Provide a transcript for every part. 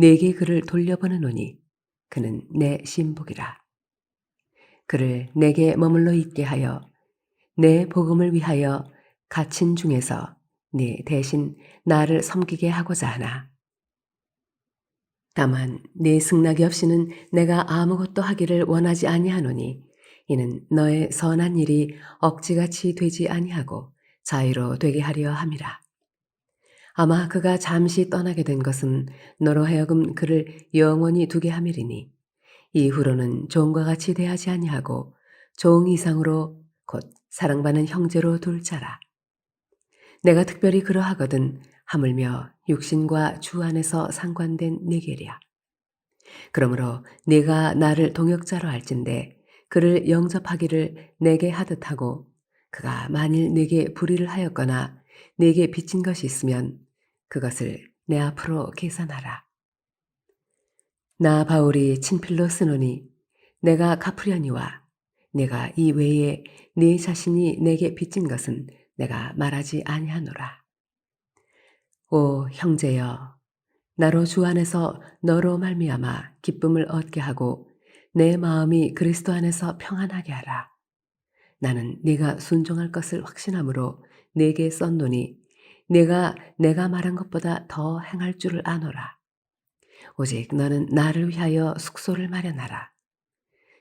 내게 그를 돌려보내노니 그는 내 신복이라. 그를 내게 머물러 있게 하여 내 복음을 위하여 갇힌 중에서 네 대신 나를 섬기게 하고자 하나. 다만 네 승낙이 없이는 내가 아무것도 하기를 원하지 아니하노니 이는 너의 선한 일이 억지같이 되지 아니하고 자유로 되게 하려 함이라. 아마 그가 잠시 떠나게 된 것은 너로 하여금 그를 영원히 두게 함이리니 이후로는 종과 같이 대하지 아니하고 종 이상으로 곧 사랑받는 형제로 둘 자라. 내가 특별히 그러하거든 하물며 육신과 주 안에서 상관된 내게랴. 그러므로 네가 나를 동역자로 할진대 그를 영접하기를 내게 하듯 하고 그가 만일 내게 불의를 하였거나 내게 빚진 것이 있으면 그것을 내 앞으로 계산하라. 나 바울이 친필로 쓰노니 내가 갚으려니와 내가 이 외에 네 자신이 내게 빚진 것은 내가 말하지 아니하노라. 오 형제여 나로 주 안에서 너로 말미암아 기쁨을 얻게 하고 내 마음이 그리스도 안에서 평안하게 하라. 나는 네가 순종할 것을 확신함으로 네게 썼노니 내가 내가 말한 것보다 더 행할 줄을 아노라. 오직 너는 나를 위하여 숙소를 마련하라.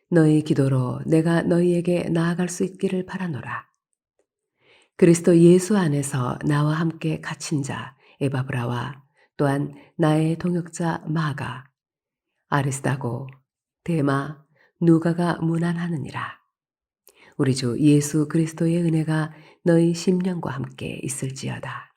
너희 기도로 내가 너희에게 나아갈 수 있기를 바라노라. 그리스도 예수 안에서 나와 함께 갇힌 자 에바브라와 또한 나의 동역자 마가, 아리스다고, 데마, 누가가 문안하느니라. 우리 주 예수 그리스도의 은혜가 너희 심령과 함께 있을지어다.